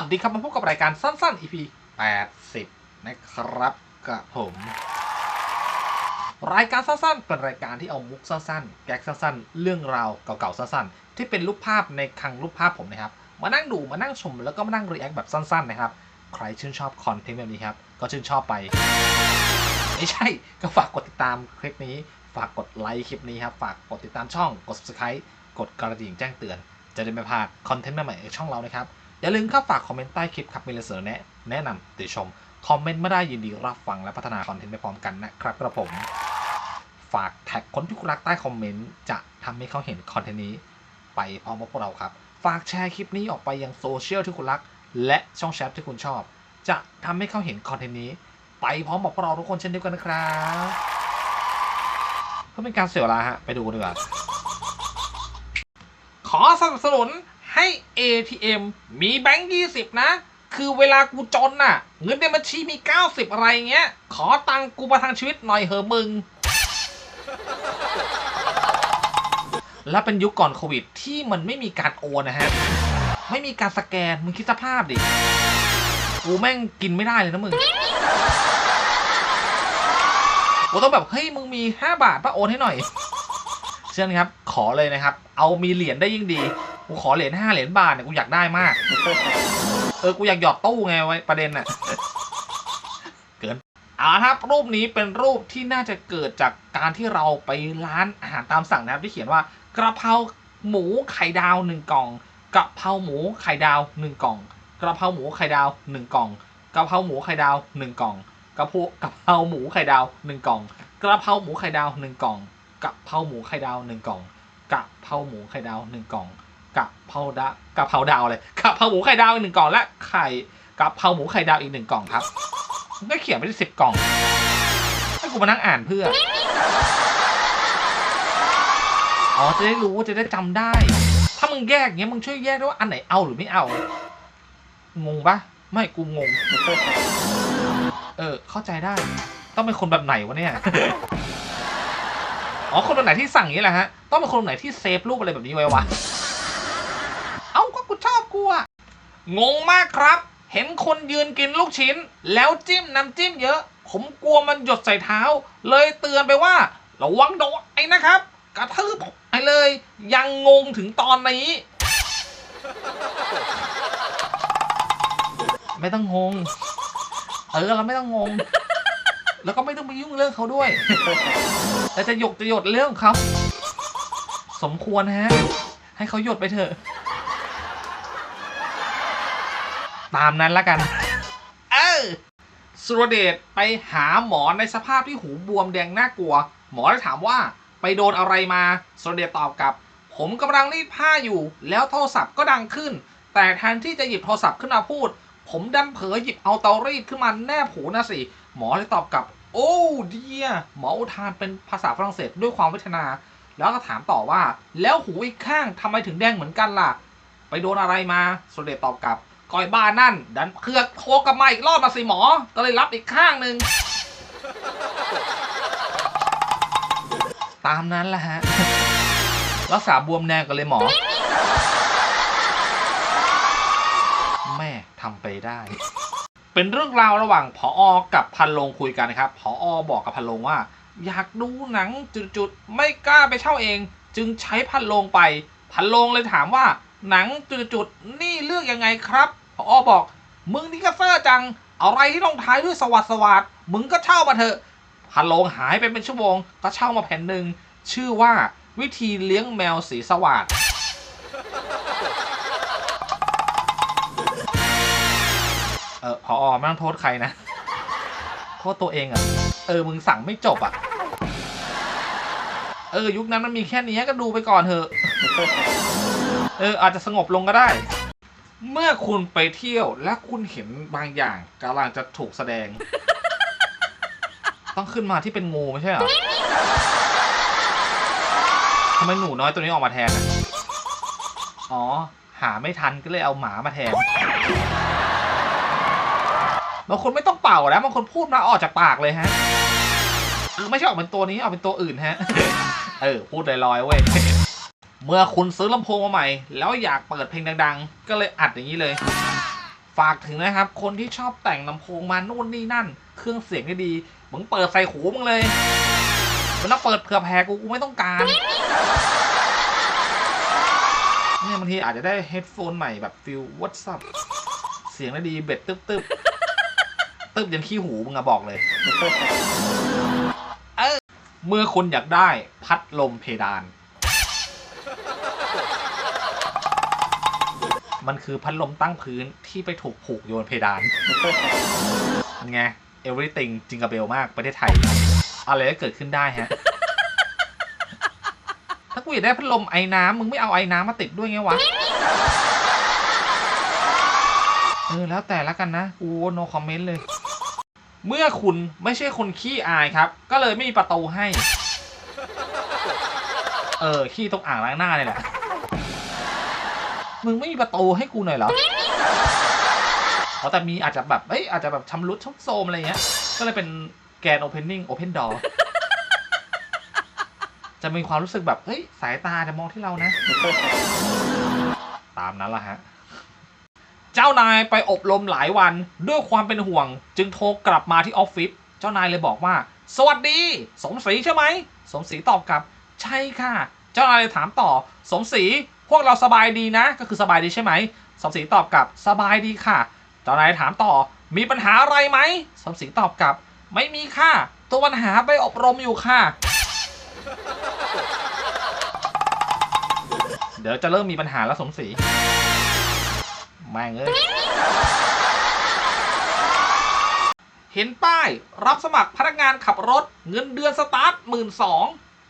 วัสดีครับมาพบกับรายการสั้นๆ EP 80 นะครับกับผม รายการสั้นๆ เป็นรายการที่เอามุกสั้นๆ แก๊กสั้นๆ เรื่องราวเก่าๆ สั้นๆ ที่เป็นรูปภาพในคลังรูปภาพผมนะครับ มานั่งดูมานั่งชมแล้วก็มานั่งรีแอคแบบสั้นๆ นะครับ ใครชื่นชอบคอนเทนต์แบบนี้ครับ ก็ชื่นชอบไป ไม่ใช่ ก็ฝากกดติดตามคลิปนี้ ฝากกดไลค์คลิปนี้ครับ ฝากกดติดตามช่อง กด subscribe กดกระดิ่งแจ้งเตือน จะได้ไม่พลาดคอนเทนต์ใหม่ๆในช่องเรานะครับ อย่าลืมเข้าฝากคอมเมนต์ใต้คลิปครับมีอะไรเสนอแนะแนะนำติชม คอมเมนต์ไม่ได้ยินดีรับฟังและพัฒนาคอนเทนต์ไปพร้อมกันนะครับกระผม ฝากแท็กคนที่คุณรักใต้คอมเมนต์จะทำให้เขาเห็นคอนเทนต์นี้ ไปพร้อมกับพวกเราครับฝากแชร์คลิปนี้ออกไปยังโซเชียลที่คุณรัก และช่องแชทที่คุณชอบ จะทำให้เขาเห็นคอนเทนต์นี้ ไปพร้อมกับพวกเราทุกคนเช่นเดียวกันนะครับเพื่อเป็นการเสียเวลาฮะไปดูกันดีกว่าขอสนับสนุน ให้ ATM มีแบงค์20นะ คือเวลากูจนน่ะ เงินในบัญชีมี 90 อะไรเงี้ย ขอตังกูประทังชีวิตหน่อยเหอะมึง และเป็นยุคก่อนโควิดที่มันไม่มีการโอนนะฮะ ไม่มีการสแกน มึงคิดสภาพดิ กูแม่งกินไม่ได้เลยนะมึงกูต้องแบบ เฮ้ย มึงมี 5 บาทปะโอนให้หน่อยเช่นครับ ขอเลยนะครับ เอามีเหรียญได้ยิ่งดี กูขอเหรียญห้าเหรียญบาทเนี่ยกูอยากได้มาก เออ กูอยากหยอดตู้ไงไว้ประเด็นน่ะ เกินเอาละครับ รูปนี้เป็นรูปที่น่าจะเกิดจากการที่เราไปร้านอาหารตามสั่งนะครับที่เขียนว่ากระเพราหมูไข่ดาวหนึ่งกล่องกะเพราหมูไข่ดาวหนึ่งกล่องกระเพราหมูไข่ดาวหนึ่งกล่องกะเพราหมูไข่ดาวหนึ่งกล่องกระเพรากะเพราหมูไข่ดาวหนึ่งกล่องกระเพราหมูไข่ดาวหนึ่งกล่องกะเพราหมูไข่ดาวหนึ่งกล่องกะเพราหมูไข่ดาวหนึ่งกล่อง กะเพราดะกะเพราดาวเลยกะเพราหมูไข่ดาวอีกหนึ่งกล่องและไข่กะเพราหมูไข่ดาวอีกหนึ่งกล่องครับมันก็เขียนไปที่สิบกล่องให้กูมานั่งอ่านเพื่ออ๋อจะได้รู้จะได้จำได้ ถ้ามึงแยกเงี้ยมึงช่วยแยกด้วยว่าอันไหนเอาหรือไม่เอา งงปะไม่กูงง เออ เข้าใจได้ ต้องเป็นคนแบบไหนวะเนี่ย อ๋อ คนแบบไหนที่สั่งอย่างนี้แหละฮะ ต้องเป็นคนแบบไหนที่เซฟรูปอะไรแบบนี้ไว้วะ ก็กูชอบกูอะงงมากครับ เห็นคนยืนกินลูกชิ้น แล้วจิ้มน้ำจิ้มเยอะ ผมกลัวมันหยดใส่เท้า เลยเตือนไปว่า ระวังโดนไอ้นะครับ กระทืบไอ้เลย ยังงงถึงตอนนี้ ไม่ต้องงง เออเราไม่ต้องงง แล้วก็ไม่ต้องไปยุ่งเรื่องเขาด้วย แต่จะหยกจะหยดเรื่องของเขาสมควรฮะ ให้เขาหยดไปเถอะ ตามนั้นละกัน เออสุรเดชไปหาหมอในสภาพที่หูบวมแดงน่ากลัว หมอเลยถามว่าไปโดนอะไรมาสุรเดชตอบกลับ ผมกำลังรีดผ้าอยู่ แล้วโทรศัพท์ก็ดังขึ้น แต่แทนที่จะหยิบโทรศัพท์ขึ้นมาพูด ผมดันเผลอหยิบเอาเตารีดขึ้นมาแนบหูนะสิ หมอเลยตอบกลับ โอ้เดียหมออุทานเป็นภาษาฝรั่งเศสด้วยความเวทนา แล้วก็ถามต่อว่า แล้วหูอีกข้างทำไมถึงแดงเหมือนกันล่ะ ไปโดนอะไรมาสุรเดชตอบกลับ ก้อยบ้านนั่น ดันเพือโทรกลับมาอีกรอบมาสิหมอ ก็เลยรับอีกข้างหนึ่ง ตามนั้นแหละฮะ รักษาบวมแดงกันเลยหมอ แม่ทำไปได้ เป็นเรื่องราวระหว่างผออกับพันลงคุยกันนะครับผออบอกกับพันลงว่า อยากดูหนังจุดๆ ไม่กล้าไปเช่าเอง จึงใช้พันลงไป พันลงเลยถามว่าหนังจุดๆนี่เลือกยังไงครับ ออบอก มึงนี่ก็เซอร์จัง อะไรที่ลงท้ายด้วยสวัสดสวัสดมึงก็เช่ามาเถอะพันโลงหายไปเป็นชั่วโมง ก็เช่ามาแผ่นหนึ่งชื่อว่าวิธีเลี้ยงแมวสีสวัสดเออพอไม่ต้องโทษใครนะ โทษตัวเองอะ่ะ เออ มึงสั่งไม่จบอะ่ะ เออ ยุคนั้นมันมีแค่นี้ก็ดูไปก่อนเถอะ เออ อาจจะสงบลงก็ได้ เมื่อคุณไปเที่ยวและคุณเห็นบางอย่างกำลังจะถูกแสดง ต้องขึ้นมาที่เป็นงูไม่ใช่เหรอทำไมหนูน้อยตัวนี้ออกมาแทนอะอ๋อ หาไม่ทันก็เลยเอาหมามาแทนบางคนไม่ต้องเป่าแล้วบางคนพูดมาออกจากปากเลยฮะเออไม่ใช่ออกเป็นตัวนี้ออกเป็นตัวอื่นฮะ เออ พูดลอยๆเว้ย เมื่อคุณซื้อลำโพงมาใหม่ แล้วอยากเปิดเพลงดังๆ ก็เลยอัดอย่างนี้เลย ฝากถึงนะครับ คนที่ชอบแต่งลำโพงมานู่นนี่นั่น เครื่องเสียงได้ดีมึงเปิดใส่หูมึงเลยมันต้องเปิดเผื่อแผ่กูกูไม่ต้องการเนี่ยบางทีอาจจะได้เฮดโฟนใหม่แบบฟิลวัตซับเสียงได้ดีเบ็ดตึ๊บตึ๊บตึ๊บยันขี้หูมึงอะบอกเลยเออเมื่อคุณอยากได้พัดลมเพดาน มันคือพัดลมตั้งพื้นที่ไปถูกผูกโยนเพดานมันไง everything จิงกระเบลมากประเทศไทย อะไรก็เกิดขึ้นได้ฮะ ถ้ากูอยากได้พัดลมไอ้น้ำมึงไม่เอาไอ้น้ำมาติดด้วยไงวะ เออ แล้วแต่ละกันนะ กู no comment เลย เมื่อคุณไม่ใช่คนขี้อายครับ ก็เลยไม่มีประตูให้ เออ ขี้ตรงอ่างล้างหน้าเนี่ยแหละ มึงไม่มีประตูให้กูหน่อยเหรอเพราแต่มีอาจจะแบบเอ้ยอาจจะแบบชำรุดชุดโทรมอะไรเงี้ย ก็เลยเป็นแกน opening open door จะมีความรู้สึกแบบเฮ้ย สายตาจะมองที่เรานะ ตามนั้นละฮะ เจ้านายไปอบรมหลายวันด้วยความเป็นห่วง จึงโทรกลับมาที่ออฟฟิศ เจ้านายเลยบอกว่า สวัสดี สมศรีใช่ไหม สมศรีตอบกลับ ใช่ค่ะ เจ้านายเลยถามต่อ สมศรี พวกเราสบายดีนะ ก็คือสบายดีใช่ไหมสมศรีตอบกลับสบายดีค่ะ เจ้านายถามต่อ มีปัญหาอะไรไหมสมศรีตอบกลับ ไม่มีค่ะ ตัวปัญหาไปอบรมอยู่ค่ะ เดี๋ยวจะเริ่มมีปัญหาแล้วสมศรีแม่งเอ้ยเห็นป้าย รับสมัครพนักงานขับรถ เงินเดือนสตาร์ทหมื่นสอง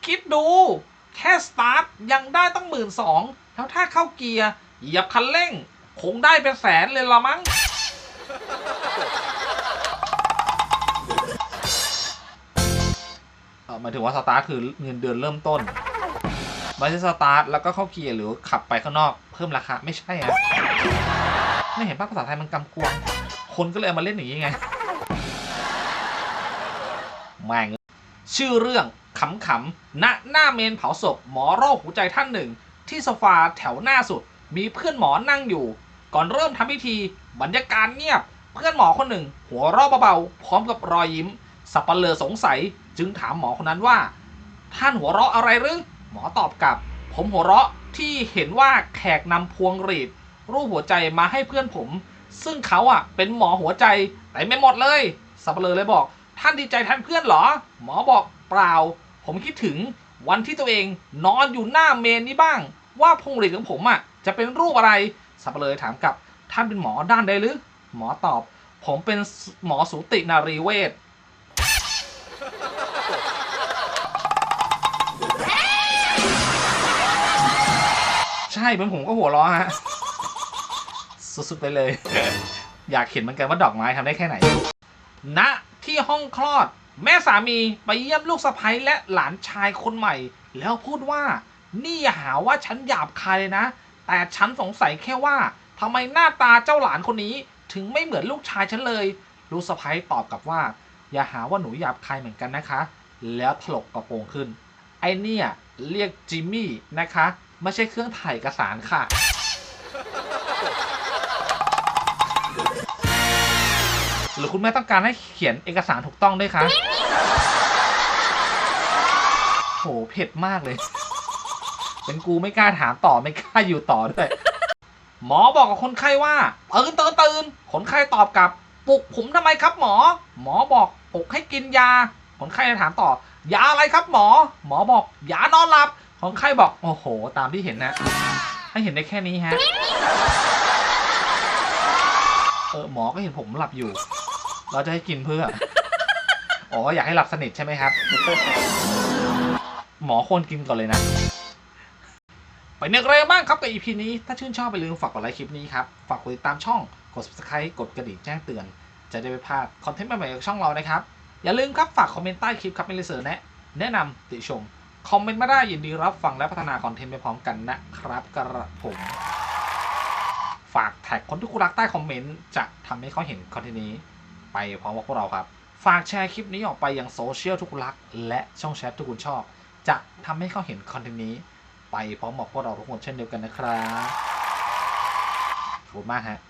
คิดดู แค่สตาร์ทยังได้ตั้งหมื่นสอง แล้วถ้าเข้าเกียร์เหยียบคันเร่ง คงได้เป็นแสนเลยละมั้ง เอ่อหมายถึงว่าสตาร์ทคือเงินเดือนเริ่มต้น ไม่ใช่สตาร์ทแล้วก็เข้าเกียร์หรือขับไปข้างนอกเพิ่มราคาไม่ใช่ฮะไม่เห็นป้าภาษาไทยมันกำกวงคนก็เลยเอามาเล่นอย่างนี้ไงแม่งชื่อเรื่องขำๆณหน้าเมนเผาศพหมอโรคหัวใจท่านหนึ่ง ที่โซฟาแถวหน้าสุด มีเพื่อนหมอนั่งอยู่ ก่อนเริ่มทำพิธีบรรยากาศเงียบ เพื่อนหมอคนหนึ่ง หัวเราะเบาๆพร้อมกับรอยยิ้ม สับปะเลอสงสัยจึงถามหมอคนนั้นว่า ท่านหัวเราะอะไรหรือหมอตอบกลับ ผมหัวเราะที่เห็นว่าแขกนำพวงหรีด รูปหัวใจมาให้เพื่อนผม ซึ่งเขาอะเป็นหมอหัวใจแต่ไม่หมดเลย สับเปลือเลยบอก ท่านดีใจแทนเพื่อนเหรอ หมอบอกเปล่า ผมคิดถึงวันที่ตัวเองนอนอยู่หน้าเมนนี้บ้าง ว่าพวงหรีดของผมอะจะเป็นรูปอะไรสับเลือถามกับท่านเป็นหมอด้านใดหรือ หมอตอบ ผมเป็นหมอสูตินารีเวชใช่เป็นผมก็หัวเราะฮะ สุดๆไปเลย อยากเห็นเหมือนกันว่าดอกไม้ทำได้แค่ไหนณที่ห้องคลอด แม่สามีไปเยี่ยมลูกสะใภ้และหลานชายคนใหม่ แล้วพูดว่า นี่อย่าหาว่าฉันหยาบคายเลยนะ แต่ฉันสงสัยแค่ว่าทำไมหน้าตาเจ้าหลานคนนี้ ถึงไม่เหมือนลูกชายฉันเลย ลูกสะใภ้ตอบกลับว่า อย่าหาว่าหนูหยาบคายเหมือนกันนะคะ แล้วถลกกระโปรงขึ้น ไอเนี่ยเรียกจิมมี่นะคะ ไม่ใช่เครื่องถ่ายเอกสารค่ะ หรือคุณแม่ต้องการให้เขียนเอกสารถูกต้องด้วยคะ โหเผ็ดมากเลย เป็นกูไม่กล้าถามต่อไม่กล้าอยู่ต่อด้วยหมอบอกกับคนไข้ว่าตื่นตื่นตื่นคนไข้ตอบกลับปลุกผมทำไมครับหมอ หมอบอกปลุกให้กินยา คนไข้ถามต่อยาอะไรครับหมอ หมอบอกยานอนหลับ คนไข้บอกโอ้โห ตามที่เห็นนะให้เห็นได้แค่นี้ฮะเออหมอก็เห็นผมหลับอยู่ เราจะให้กินเพื่ออ๋ออยากให้หลับสนิทใช่ไหมครับ หมอควรกินก่อนเลยนะ ไปเนึกอะไรบ้างครับกับ EP นี้ ถ้าชื่นชอบไปลืมฝากกดไลค์คลิปนี้ครับ ฝากกดติดตามช่อง กด subscribe กดกระดิ่งแจ้งเตือน จะได้ไม่พลาดคอนเทนต์ใหม่ๆจากช่องเรานะครับ อย่าลืมครับฝากคอมเมนต์ใต้คลิปครับไม่เลยเสนอแนะแนะนำติชม คอมเมนต์มาได้ยินดีรับฟังและพัฒนาคอนเทนต์ไปพร้อมกันนะครับกระผม ฝากแท็กคนที่คุณรักใต้คอมเมนต์จะทำให้เขาเห็นคอนเทนต์นี้ ไปพร้อมกับพวกเราครับ ฝากแชร์คลิปนี้ออกไปยังโซเชียลทุกคนรัก และช่องแชททุกคนชอบ จะทำให้เขาเห็นคอนเทนต์นี้ ไปพร้อมกับพวกเราทุกคนเช่นเดียวกันนะครับขอบคุณมากฮะ